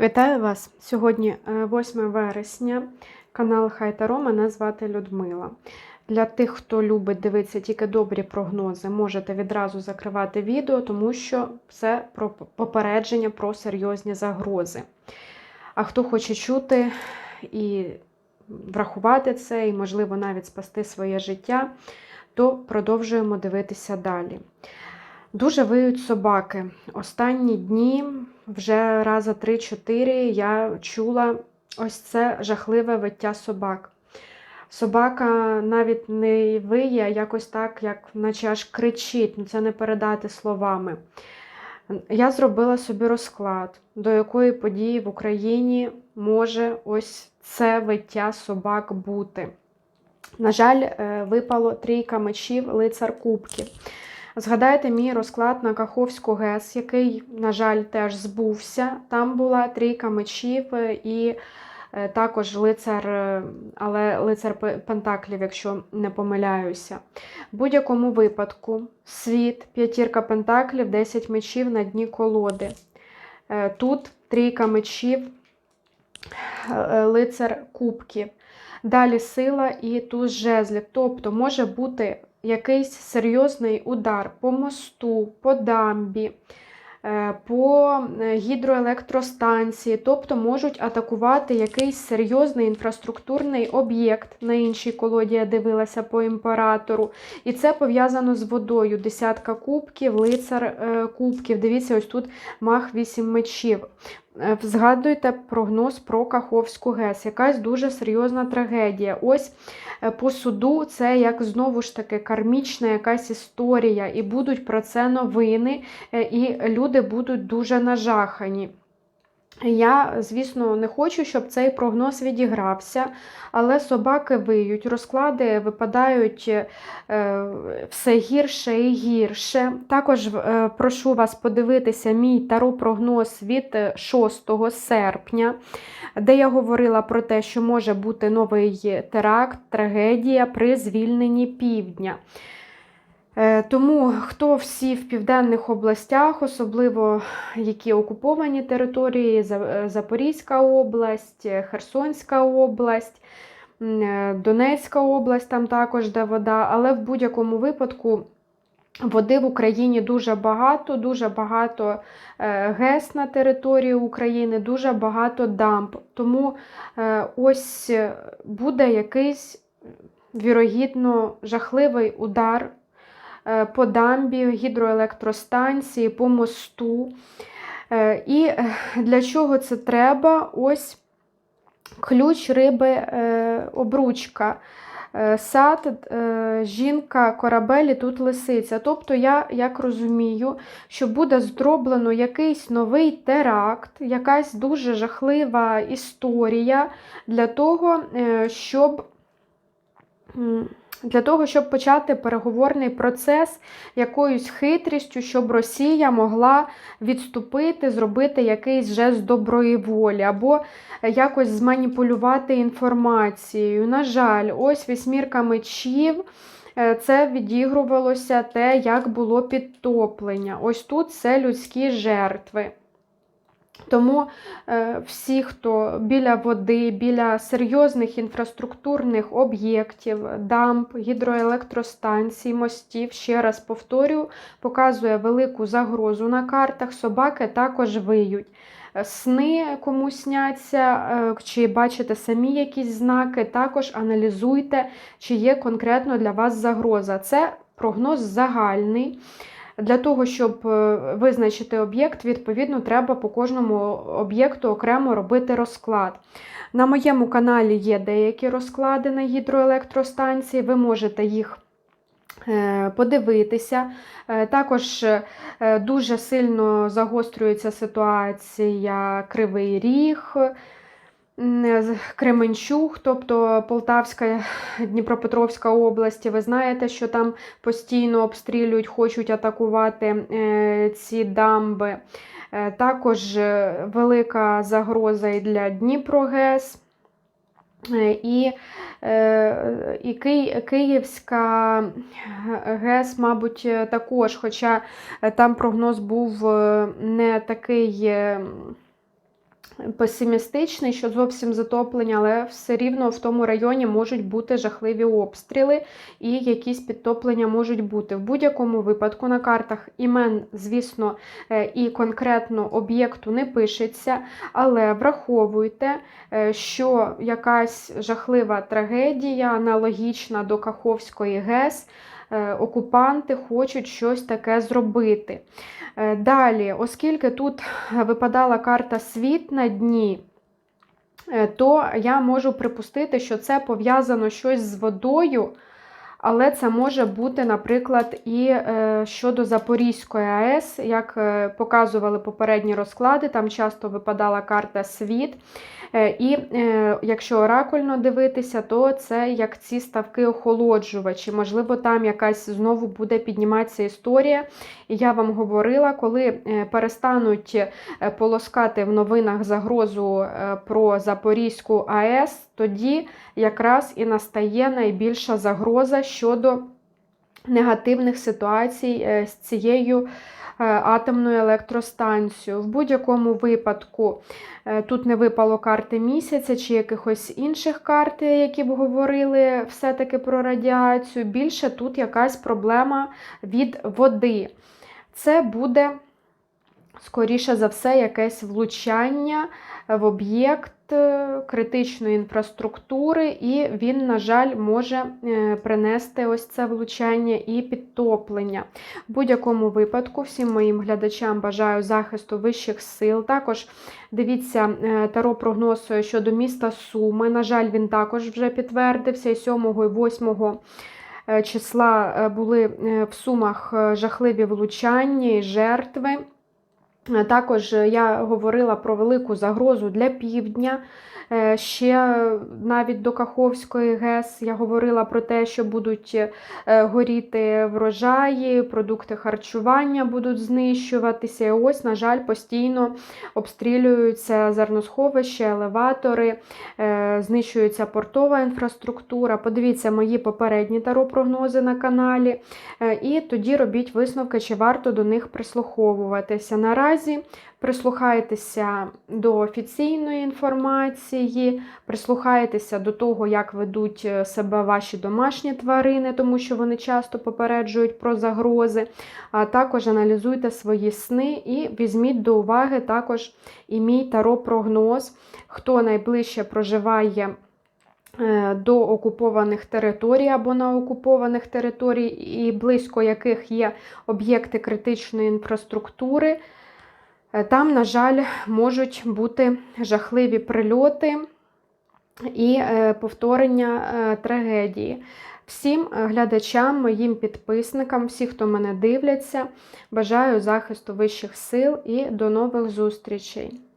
Вітаю вас! Сьогодні е, 8 вересня, канал Хайтаро, мене звати Людмила. Для тих, хто любить дивитися тільки добрі прогнози, можете відразу закривати відео, тому що це про попередження про серйозні загрози. А хто хоче чути і врахувати це, і, можливо, навіть спасти своє життя, то продовжуємо дивитися далі. Дуже виють собаки. Останні дні, вже раза 3-4, я чула ось це жахливе виття собак. Собака навіть не виє, якось так, як наче аж кричить, ну це не передати словами. Я зробила собі розклад, до якої події в Україні може ось це виття собак бути. На жаль, е, випало трійка мечів, лицар кубків. Згадайте мій розклад на Каховську ГЕС, який, на жаль, теж збувся. Там була трійка мечів і е, також лицар, е, але лицар Пентаклів, якщо не помиляюся. В будь-якому випадку світ, п'ятірка Пентаклів, 10 мечів на дні колоди. Е, Тут трійка мечів, лицар кубків. Далі сила і туз жезлів. Тобто може бути якийсь серйозний удар по мосту, по дамбі, по гідроелектростанції, тобто можуть атакувати якийсь серйозний інфраструктурний об'єкт. На іншій колоді я дивилася по імператору. І це пов'язано з водою. Десятка кубків, лицар кубків. Дивіться, ось тут мах 8 мечів. Згадуйте прогноз про Каховську ГЕС, якась дуже серйозна трагедія. Ось по суду це як знову ж таки кармічна якась історія, і будуть про це новини, і люди будуть дуже нажахані. Я, звісно, не хочу, щоб цей прогноз відігрався, але собаки виють, розклади випадають все гірше і гірше. Також прошу вас подивитися мій таро-прогноз від 6 серпня, де я говорила про те, що може бути новий теракт, трагедія при звільненні півдня. Тому хто всі в південних областях, особливо які окуповані території, Запорізька область, Херсонська область, Донецька область, там також де вода, але в будь-якому випадку води в Україні дуже багато, дуже багато ГЕС на території України, дуже багато дамб. Тому ось буде якийсь, вірогідно, жахливий удар по дамбі, гідроелектростанції, по мосту. І для чого це треба? Ось ключ риби, обручка. Сад, жінка, корабель і тут лисиця. Тобто, я як розумію, що буде зроблено якийсь новий теракт, якась дуже жахлива історія для того, щоб для того, щоб почати переговорний процес якоюсь хитрістю, щоб Росія могла відступити, зробити якийсь жест доброї волі, або якось зманіпулювати інформацією. На жаль, ось вісьмірка мечів. Це відігрувалося те, як було підтоплення. Ось тут це людські жертви. Тому е, всі, хто біля води, біля серйозних інфраструктурних об'єктів, дамб, гідроелектростанцій, мостів, ще раз повторюю, показує велику загрозу на картах. Собаки також виють. Сни комусь сняться, е, чи бачите самі якісь знаки, також аналізуйте, чи є конкретно для вас загроза. Це прогноз загальний. Для того, щоб визначити об'єкт, відповідно, треба по кожному об'єкту окремо робити розклад. На моєму каналі є деякі розклади на гідроелектростанції, ви можете їх подивитися. Також дуже сильно загострюється ситуація Кривий Ріг. Кременчуг, тобто Полтавська, Дніпропетровська області, ви знаєте, що там постійно обстрілюють, хочуть атакувати ці дамби. Також велика загроза і для Дніпрогес. І і Київська ГЕС, мабуть, також, хоча там прогноз був не такий песимістичний, що зовсім затоплення, але все рівно в тому районі можуть бути жахливі обстріли і якісь підтоплення можуть бути. В будь-якому випадку на картах імен, звісно, е, і конкретно об'єкту не пишеться, але враховуйте, е, що якась жахлива трагедія, аналогічна до Каховської ГЕС. Е, Окупанти хочуть щось таке зробити. Е, Далі, оскільки тут випадала карта світ на дні, е, то я можу припустити, що це пов'язано щось з водою, але це може бути, наприклад, і е, щодо Запорізької АЕС, як е, показували попередні розклади, там часто випадала карта світ. Е, І якщо оракульно дивитися, то це як ці ставки охолоджувачі. Можливо, там якась знову буде підніматися історія. І я вам говорила, коли перестануть полоскати в новинах загрозу про Запорізьку АЕС, тоді якраз і настає найбільша загроза щодо негативних ситуацій е, з цією е, атомною електростанцією. В будь-якому випадку е, тут не випало карти місяця чи якихось інших карт, які б говорили все-таки про радіацію. Більше тут якась проблема від води. Це буде, скоріше за все, якесь влучання в об'єкт е, критичної інфраструктури, і він, на жаль, може е, принести ось це влучання і підтоплення. В будь-якому випадку, всім моїм глядачам бажаю захисту вищих сил. Також дивіться е, таро прогноз щодо міста Суми. На жаль, він також вже підтвердився і 7 і 8 е, числа були в Сумах жахливі влучання і жертви. Е, Також я говорила про велику загрозу для півдня. Е, Ще навіть до Каховської ГЕС я говорила про те, що будуть е, горіти врожаї, продукти харчування будуть знищуватися. І ось, на жаль, постійно обстрілюються зерносховища, елеватори, е, знищується портова інфраструктура. Подивіться мої попередні таро-прогнози на каналі. Е, І тоді робіть висновки, чи варто до них прислуховуватися. Наразі прислухайтеся до офіційної інформації, прислухайтеся до того, як ведуть е, себе ваші домашні тварини, тому що вони часто попереджують про загрози. А також аналізуйте свої сни і візьміть до уваги також і мій таро-прогноз, хто найближче проживає е, до окупованих територій або на окупованих територій, і близько яких є об'єкти критичної інфраструктури. Е, Там, на жаль, можуть бути жахливі прильоти і е, повторення е, трагедії. Всім глядачам, моїм підписникам, всі, хто мене дивляться, бажаю захисту вищих сил і до нових зустрічей!